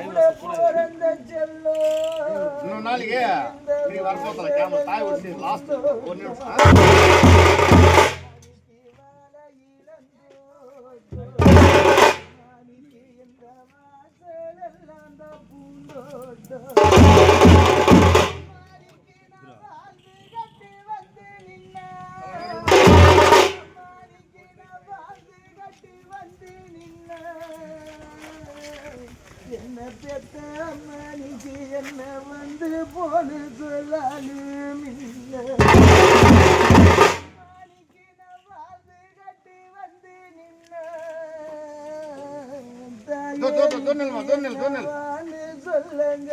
கூட பிறந்த செல்லோ இன்னொரு நாளைக்கு நீ வரப்போத்தல கேமரா தாய் ஒட்டி லாஸ்ட் ஒரு நிமிஷம். பூந்தோட்டம் என்ன பெத்த மணிக்கு என்ன வந்து போனு சொல்லாலும் சொல்லுங்க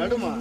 நடுமா?